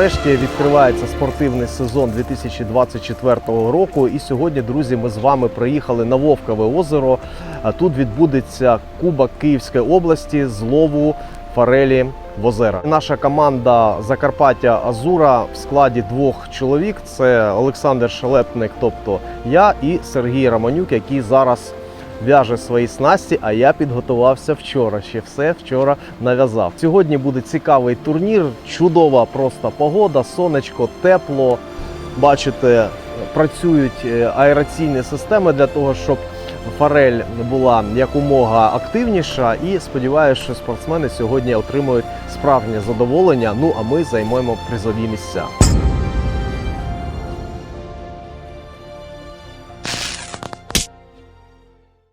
Нарешті відкривається спортивний сезон 2024 року. І сьогодні, друзі, ми з вами приїхали на Вовкове озеро. Тут відбудеться Кубок Київської області з лову форелі в озера. Наша команда Закарпаття Азура в складі двох чоловік: це Олександр Шелепник, тобто я, і Сергій Романюк, який зараз в'яже свої снасті, а я підготувався вчора. Ще все вчора нав'язав. Сьогодні буде цікавий турнір, чудова просто погода, сонечко, тепло. Бачите, працюють е, аераційні системи для того, щоб форель була якомога активніша. І сподіваюся, що спортсмени сьогодні отримують справжнє задоволення. Ну а ми займемо призові місця.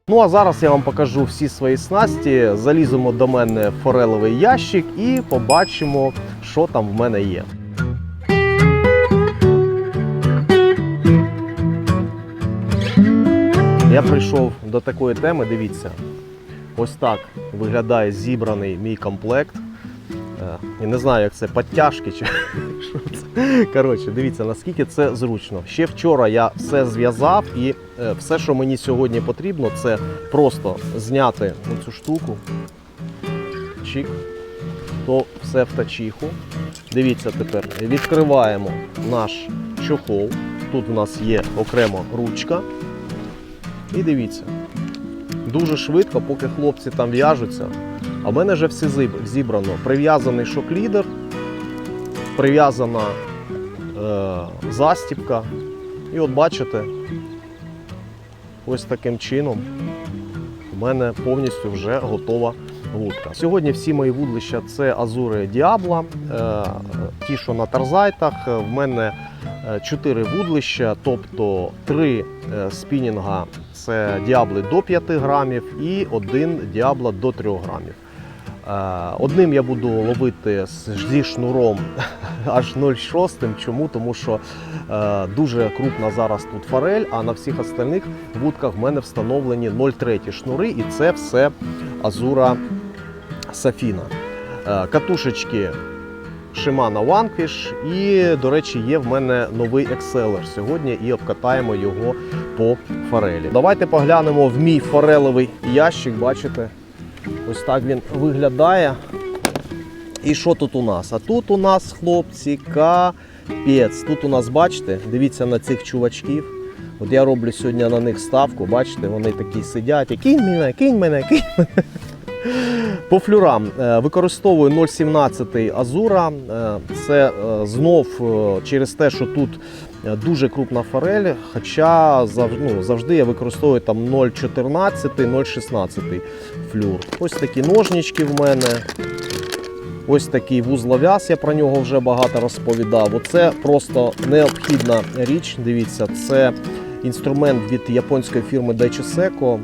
Ну а зараз я вам покажу всі свої снасті. Заліземо до мене в форелевий ящик і побачимо, що там в мене є. Я прийшов до такої теми. Дивіться, ось так виглядає зібраний мій комплект. Е, Я не знаю, як це підтяжки чи що це. Коротше, дивіться, наскільки це зручно. Ще вчора я все зв'язав, і е, все, що мені сьогодні потрібно, це просто зняти цю штуку. Чик. То все в тачіху. Дивіться тепер, відкриваємо наш чохол. Тут у нас є окремо ручка. І дивіться, дуже швидко, поки хлопці там в'яжуться. А в мене вже все зібрано. Прив'язаний шок-лідер, прив'язана е, застіпка. І от бачите, ось таким чином в мене повністю вже готова вудка. Сьогодні всі мої вудлища це Азури Діабла, е, ті, що на тарзайтах. В мене е, чотири вудлища, тобто три е, спінінга це діабли до 5 грамів і один діабла до 3 грамів. Одним я буду ловити зі шнуром аж 0,6. Чому? Тому що е, дуже крупна зараз тут форель, а на всіх остальних вудках в мене встановлені 0,3 шнури, і це все Азура Сафіна. Е, Катушечки Shimano Vanquish і, до речі, є в мене новий Exceller сьогодні і обкатаємо його по форелі. Давайте поглянемо в мій форелевий ящик. Бачите, ось так він виглядає. І що тут у нас? А тут у нас, хлопці, капець. Тут у нас, бачите, дивіться на цих чувачків. От я роблю сьогодні на них ставку, бачите, вони такі сидять. і Кинь мене, кинь мене, кинь мене. По флюрам е, використовую 0,17 Азура. Е, Це е, знов через те, що тут дуже крупна форель, хоча ну, завжди я використовую там 0,14, 0,16 флюр. Ось такі ножнички в мене. Ось такий вузлов'яз, я про нього вже багато розповідав. Оце просто необхідна річ. Дивіться, це інструмент від японської фірми Daichi Seiko.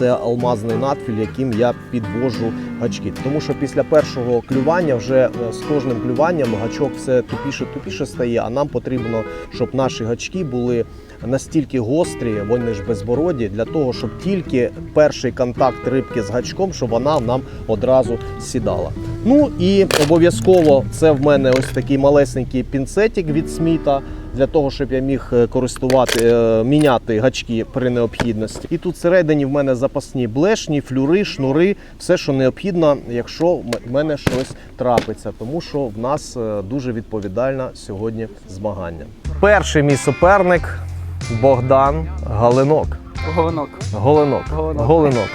Це алмазний надфіль, яким я підвожу гачки. Тому що після першого клювання вже е, з кожним клюванням гачок все тупіше тупіше стає. А нам потрібно, щоб наші гачки були настільки гострі, вони ж безбороді, для того, щоб тільки перший контакт рибки з гачком, щоб вона нам одразу сідала. Ну і обов'язково це в мене ось такий малесенький пінцетик від сміта. Для того, щоб я міг е, користувати, е, міняти гачки при необхідності. І тут всередині в мене запасні блешні, флюри, шнури, все, що необхідно, якщо в мене щось трапиться. Тому що в нас е, дуже відповідальне сьогодні змагання. Перший мій суперник Богдан Галинок. Головинок. Голенок. Голенок. Голенок.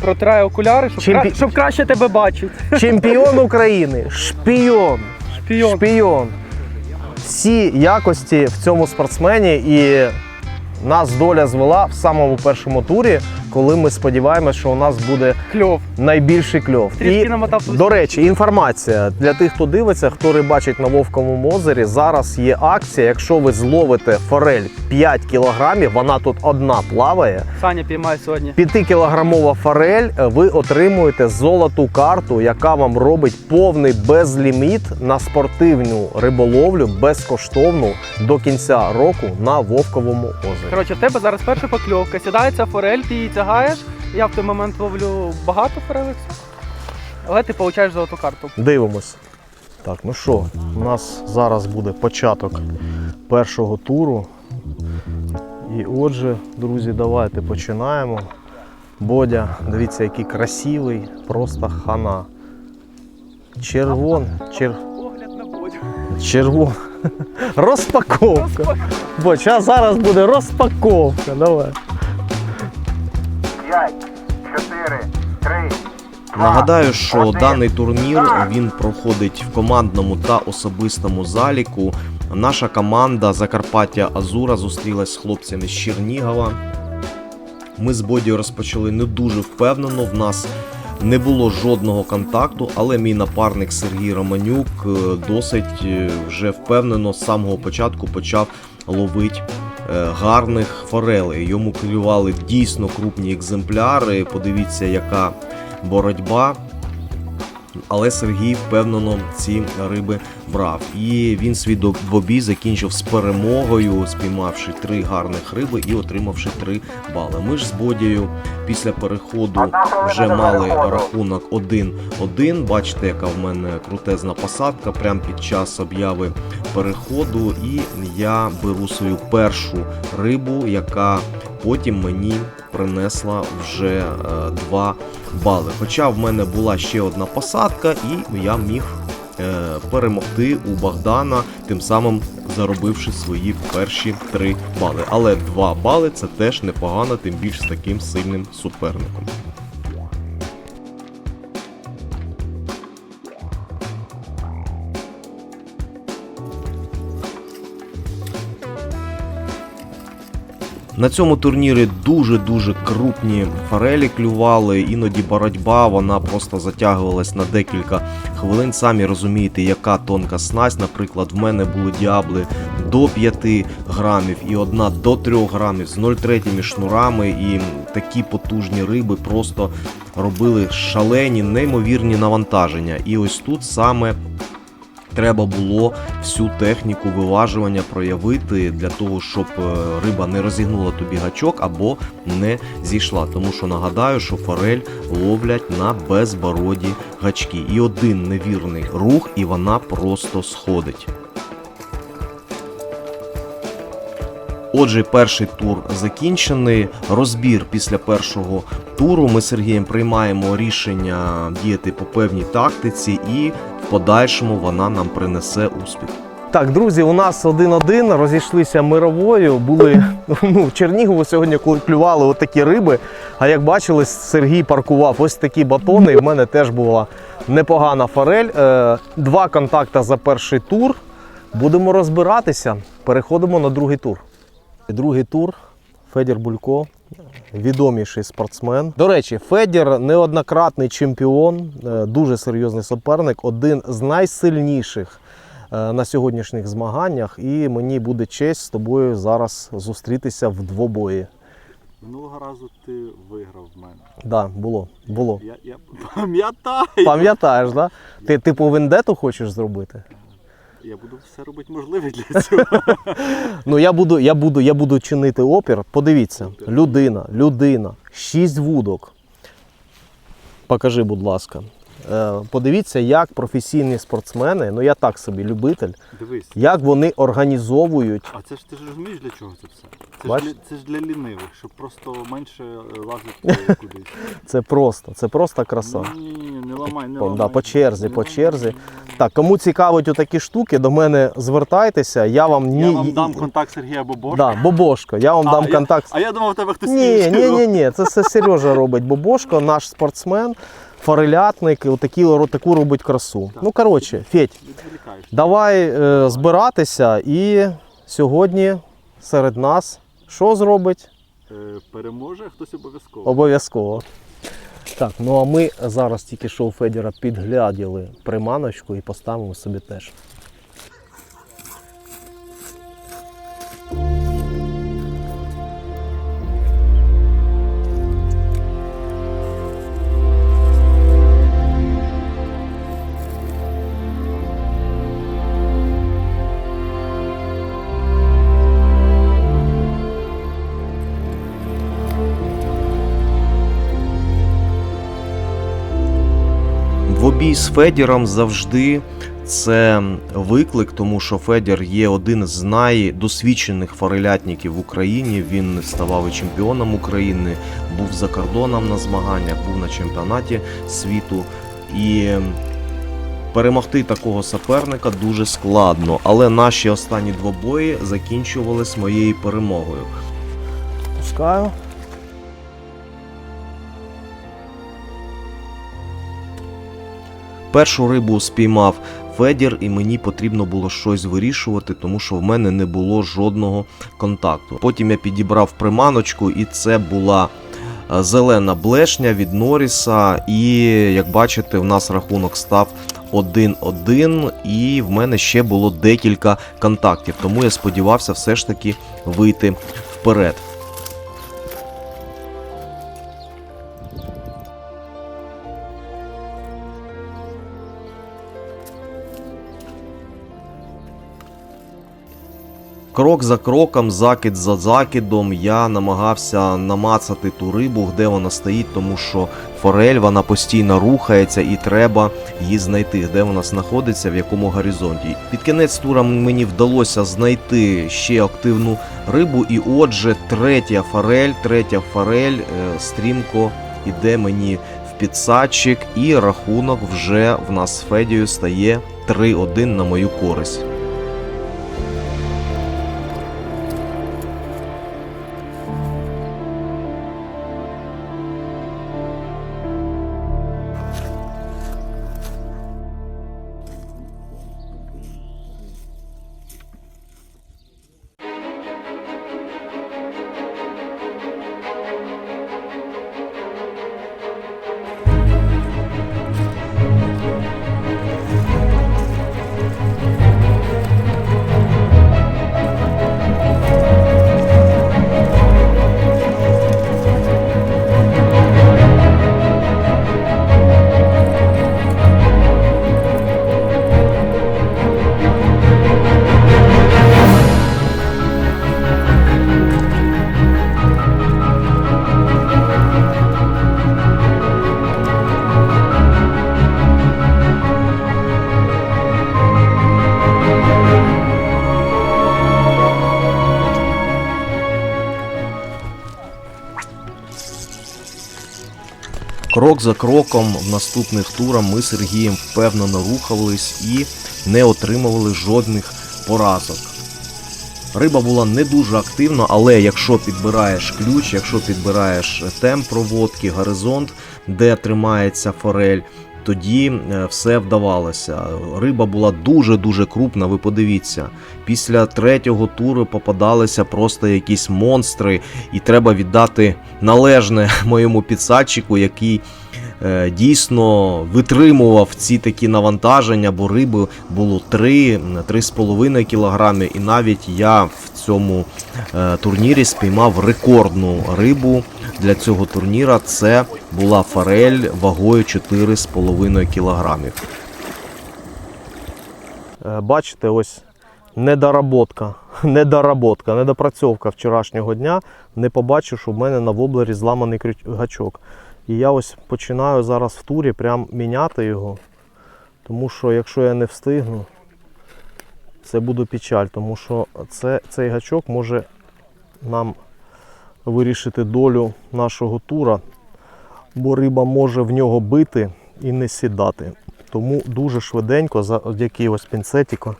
Протираю окуляри, щоб, Чемпі- кра... щоб краще тебе бачити. Чемпіон України, шпіон. Шпіон. Шпіон. Всі якості в цьому спортсмені і нас доля звела в самому першому турі, коли ми сподіваємося, що у нас буде Кльов. найбільший кльов. Трішки намотав тут. до речі, інформація для тих, хто дивиться, хто рибачить на Вовковому озері. Зараз є акція. Якщо ви зловите форель 5 кілограмів, вона тут одна плаває. Саня піймає сьогодні. 5-кілограмова форель, е, ви отримуєте золоту карту, яка вам робить повний безліміт на спортивну риболовлю безкоштовну до кінця року на Вовковому озері. Коротше, в тебе зараз перша покльовка. Сідається форель, ти її. Я в той момент ловлю багато форелей. Але ти получаєш золоту карту. Дивимось. Так, ну що, у нас зараз буде початок першого туру. І отже, друзі, давайте починаємо. Бодя, дивіться, який красивий, просто хана. Червон, чер... Погляд на бодю. червон. Розпаковка. Бо зараз буде розпаковка. Давай. 5, 4, 3, Нагадаю, що даний турнір він проходить в командному та особистому заліку. Наша команда Закарпаття Азура зустрілась з хлопцями з Чернігова. Ми з Бодією розпочали не дуже впевнено. В нас не було жодного контакту, але мій напарник Сергій Романюк е, досить е, вже впевнено з самого початку почав ловити е, гарних форелей. Йому клювали дійсно крупні екземпляри. Подивіться, яка боротьба. Але Сергій впевнено ці риби брав. І він свій двобій закінчив з перемогою, спіймавши три гарних риби і отримавши три бали. Ми ж з Бодією після переходу вже мали рахунок 1-1. Бачите, яка в мене крутезна посадка прямо під час обяви переходу. І я беру свою першу рибу, яка потім мені принесла вже е, 2 бали. Хоча в мене була ще одна посадка, і я міг е, перемогти у Богдана, тим самим заробивши свої перші 3 бали. Але 2 бали це теж непогано, тим більш з таким сильним суперником. На цьому турнірі дуже-дуже крупні форелі клювали, іноді боротьба вона просто затягувалась на декілька хвилин. Самі розумієте, яка тонка снасть. Наприклад, в мене були діабли до 5 грамів і одна до 3 грамів з 0,3 шнурами. І такі потужні риби просто робили шалені, неймовірні навантаження. І ось тут саме треба було всю техніку виважування проявити для того, щоб е, риба не розігнула тобі гачок або не зійшла. Тому що нагадаю, що форель ловлять на безбороді гачки. І один невірний рух, і вона просто сходить. Отже, перший тур закінчений. Розбір після першого туру. Ми з Сергієм приймаємо рішення діяти по певній тактиці, і в подальшому вона нам принесе успіх. Так, друзі, у нас один-один розійшлися мировою. Були ну, в Чернігову сьогодні, коли клювали отакі риби. А як бачили, Сергій паркував ось такі батони. І в мене теж була непогана форель. Е, Два контакти за перший тур. Будемо розбиратися. Переходимо на другий тур. Другий тур. Федір Булько, відоміший спортсмен. До речі, Федір неоднократний чемпіон, е, дуже серйозний суперник, один з найсильніших е, на сьогоднішніх змаганнях. І мені буде честь з тобою зараз зустрітися в двобої. Минулого разу ти виграв в мене. Да, було. було. Я, я пам'ятаю. Пам'ятаєш, да? Ти типу вендету хочеш зробити? Я буду все робити можливе для цього. Ну я буду, я буду, я буду чинити опір. Подивіться, людина, людина, шість вудок. Покажи, будь ласка. Е, Подивіться, як професійні спортсмени, ну я так собі любитель, Дивись. як вони організовують. А це ж ти ж розумієш для чого це все? Це, Бач? ж для, це ж для лінивих, щоб просто менше лазити кудись. Це просто, це просто краса. Ні, ні, ні, не ламай, не По, ламай. да, по черзі, Не по ламай. черзі. Так, кому цікавить отакі штуки, до мене звертайтеся. Я вам ні. Я вам дам контакт Сергія Бобор. Да, Бобошко, я вам А, дам я- контакт. А я думав, в тебе хтось Ні, інший ні, був. ні, ні, це все Сережа робить. Бобошко, наш спортсмен, форелятник, отакі, таку робить красу. Так. Ну, коротше, Федь, давай е, збиратися і сьогодні серед нас що зробить? Е, Переможе хтось обов'язково. Обов'язково. Так, ну а ми зараз тільки що у Федіра підгляділи приманочку і поставимо собі теж. В обій з Федіром завжди це виклик, тому що Федір є один з найдосвідчених форелятників в Україні. Він ставав і чемпіоном України, був за кордоном на змаганнях, був на чемпіонаті світу. І перемогти такого суперника дуже складно. Але наші останні двобої закінчувались моєю перемогою. Пускаю. Першу рибу спіймав Федір, і мені потрібно було щось вирішувати, тому що в мене не було жодного контакту. Потім я підібрав приманочку, і це була е, зелена блешня від Норріса. І як бачите, в нас рахунок став 1-1, і в мене ще було декілька контактів. Тому я сподівався все ж таки вийти вперед. Крок за кроком, закид за закидом, я намагався намацати ту рибу, де вона стоїть, тому що форель вона постійно рухається і треба її знайти, де вона знаходиться, в якому горизонті. Під кінець тура мені вдалося знайти ще активну рибу, і отже, третя форель, третя форель е, стрімко іде мені в підсадчик, і рахунок вже в нас з Федією стає 3-1 на мою користь. За кроком в наступних турах ми з Сергієм впевнено рухались і не отримували жодних поразок. Риба була не дуже активна, але якщо підбираєш ключ, якщо підбираєш темп проводки, горизонт, де тримається форель, тоді е, все вдавалося. Риба була дуже-дуже крупна, ви подивіться. Після третього туру попадалися просто якісь монстри, і треба віддати належне моєму підсадчику, який дійсно витримував ці такі навантаження, бо риби було 3, 3,5 кг, і навіть я в цьому е, турнірі спіймав рекордну рибу для цього турніра. Це була форель вагою 4,5 кг. Е, Бачите, ось недоработка, недоработка, недопрацьовка вчорашнього дня. Не побачив, що в мене на воблері зламаний гачок. І я ось починаю зараз в турі прям міняти його. Тому що якщо я не встигну, це буде печаль, тому що це, цей гачок може нам вирішити долю нашого тура, бо риба може в нього бити і не сідати. Тому дуже швиденько, завдяки ось пінцетіку,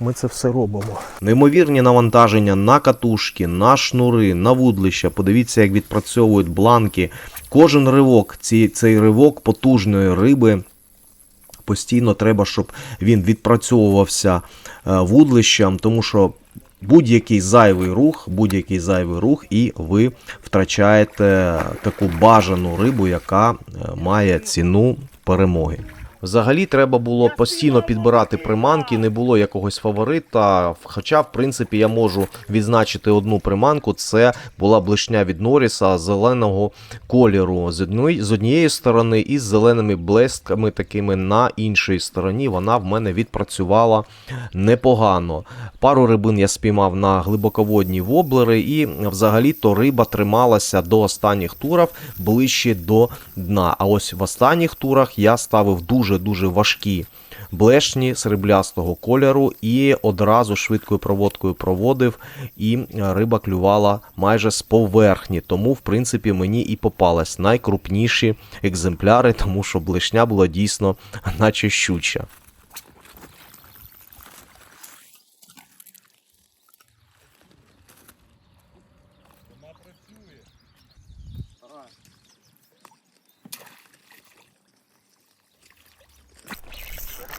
ми це все робимо. Неймовірні навантаження на катушки, на шнури, на вудлища. Подивіться, як відпрацьовують бланки. Кожен ривок, ці, цей ривок потужної риби. Постійно треба, щоб він відпрацьовувався е, вудлищем, тому що будь-який зайвий рух, будь-який зайвий рух, і ви втрачаєте таку бажану рибу, яка е, має ціну перемоги. Взагалі треба було постійно підбирати приманки, не було якогось фаворита. Хоча, в принципі, я можу відзначити одну приманку. Це була блишня від Норріса зеленого кольору з однієї сторони, і з зеленими блесками такими на іншій стороні. Вона в мене відпрацювала непогано. Пару рибин я спіймав на глибоководні воблери, і взагалі то риба трималася до останніх турів ближче до дна. А ось в останніх турах я ставив дуже дуже-дуже важкі блешні сріблястого кольору і одразу швидкою проводкою проводив, і риба клювала майже з поверхні. Тому, в принципі, мені і попались найкрупніші екземпляри, тому що блешня була дійсно наче щуча.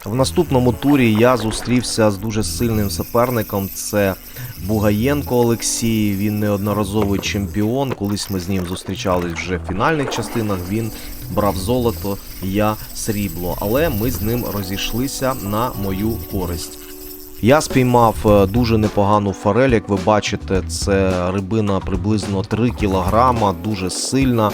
В наступному турі я зустрівся з дуже сильним суперником. Це Бугаєнко Олексій. Він неодноразовий чемпіон. Колись ми з ним зустрічались вже в фінальних частинах. Він брав золото, я срібло. Але ми з ним розійшлися на мою користь. Я спіймав е, дуже непогану форель, як ви бачите, це рибина приблизно 3 кілограма, дуже сильна.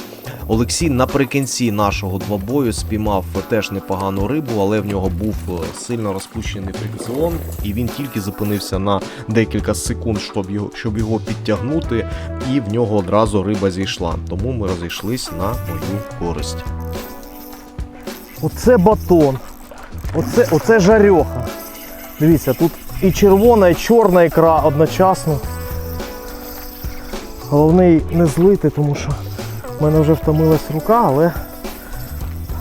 Олексій наприкінці нашого двобою спіймав теж непогану рибу, але в нього був е, сильно розпущений фрикціон, і він тільки зупинився на декілька секунд, щоб його, щоб його підтягнути, і в нього одразу риба зійшла. Тому ми розійшлись на мою користь. Оце батон. Оце, оце жарьоха. Дивіться, тут і червона, і чорна ікра одночасно. Головне не злити, тому що в мене вже втомилась рука, але,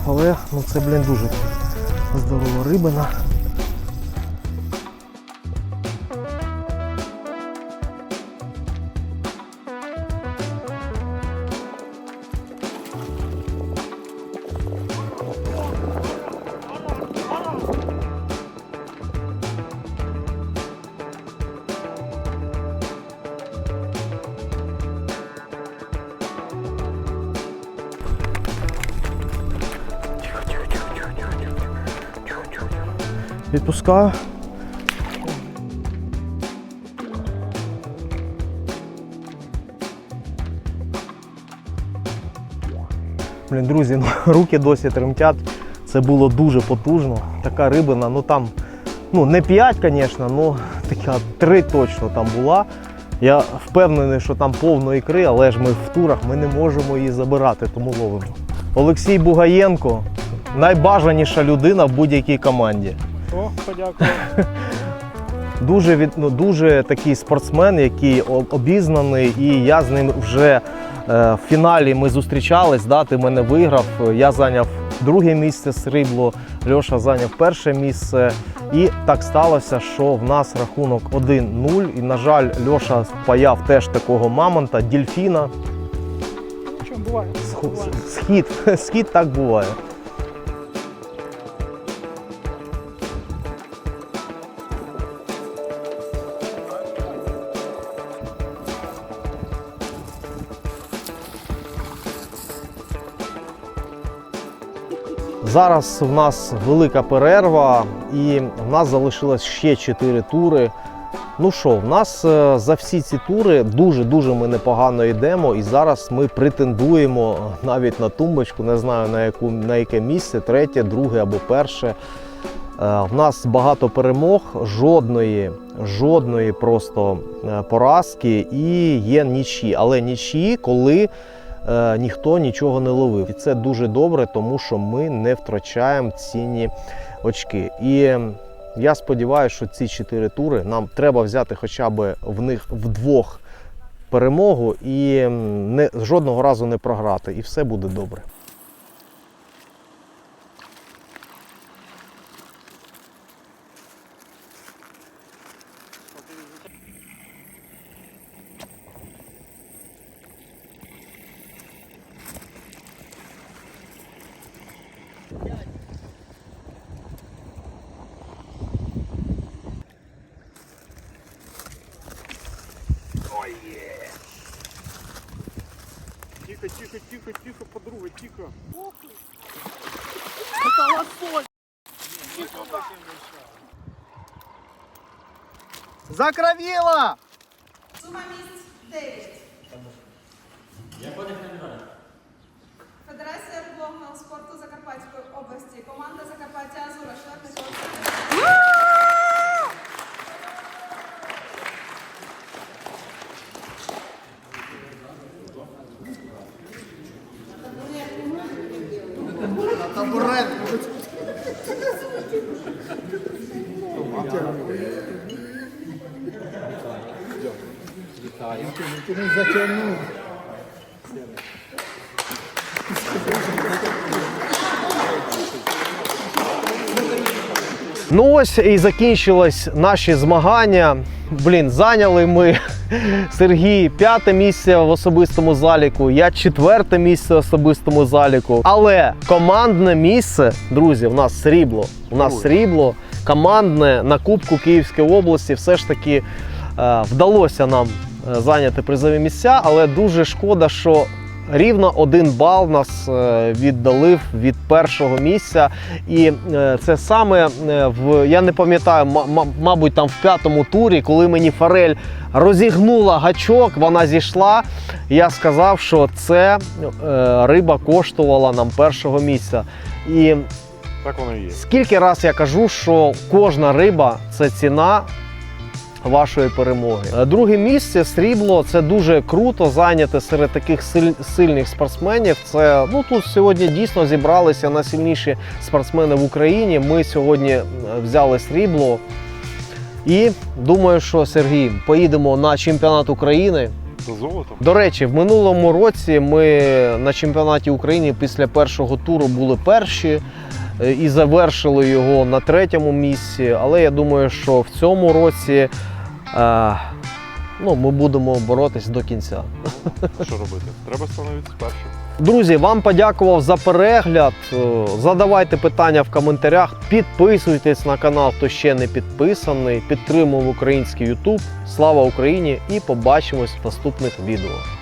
але ну це, блін, дуже здорова рибина. Відпускаю. Блін, друзі, ну, руки досі тремтять. Це було дуже потужно. Така рибина, ну там, ну не 5, звісно, ну така 3 точно там була. Я впевнений, що там повно ікри, але ж ми в турах ми не можемо її забирати, тому ловимо. Олексій Бугаєнко найбажаніша людина в будь-якій команді. О, подякую. Дуже від, ну, дуже такий спортсмен, який обізнаний, і я з ним вже е, в фіналі ми зустрічались. Да, ти мене виграв. Я зайняв друге місце срібло, Льоша зайняв перше місце. І так сталося, що в нас рахунок 1-0. І, на жаль, Льоша впаяв теж такого мамонта, дільфіна. Чому буває? Сх- Схід, схід так буває. Зараз в нас велика перерва, і в нас залишилось ще 4 тури. Ну що, в нас е, за всі ці тури дуже-дуже ми непогано йдемо, і зараз ми претендуємо навіть на тумбочку, не знаю на, яку, на яке місце, третє, друге або перше. Е, В нас багато перемог, жодної, жодної просто е, поразки і є нічі. Але нічі, коли е, ніхто нічого не ловив. І це дуже добре, тому що ми не втрачаємо цінні очки. І я сподіваюся, що ці чотири тури нам треба взяти хоча б в них вдвох перемогу і не, жодного разу не програти. І все буде добре. Тихо, тихо, тихо, тихо, подруга, тихо. Закровіла! Сума місць 9. Федерація риболовного спорту Закарпатської області. Команда Закарпаття Азура. Четвертий Ну ось і закінчились наші змагання. Блін, зайняли ми Сергій п'яте місце в особистому заліку, я четверте місце в особистому заліку. Але командне місце, друзі, в нас срібло. У нас срібло командне на Кубку Київської області. Все ж таки е, вдалося нам е, зайняти призові місця, але дуже шкода, що рівно один бал нас е, віддалив від першого місця. І е, це саме е, в я не пам'ятаю, ма- ма- мабуть, там в п'ятому турі, коли мені Форель розігнула гачок, вона зійшла. Я сказав, що це риба коштувала нам першого місця. І Так воно і є. Скільки раз я кажу, що кожна риба це ціна вашої перемоги. Е, Друге місце срібло це дуже круто зайняти серед таких сильних спортсменів. Це ну тут сьогодні дійсно зібралися найсильніші спортсмени в Україні. Ми сьогодні е, взяли срібло. І думаю, що Сергій, поїдемо на чемпіонат України. Золотом. До речі, в минулому році ми на чемпіонаті України після першого туру були перші е, і завершили його на третьому місці. Але я думаю, що в цьому році ну, ми будемо боротись до кінця. Що робити? Треба становитися першим. Друзі, вам подякував за перегляд. Е, Задавайте питання в коментарях, підписуйтесь на канал, хто ще не підписаний. Підтримуємо український YouTube. Слава Україні! І побачимось в наступних відео.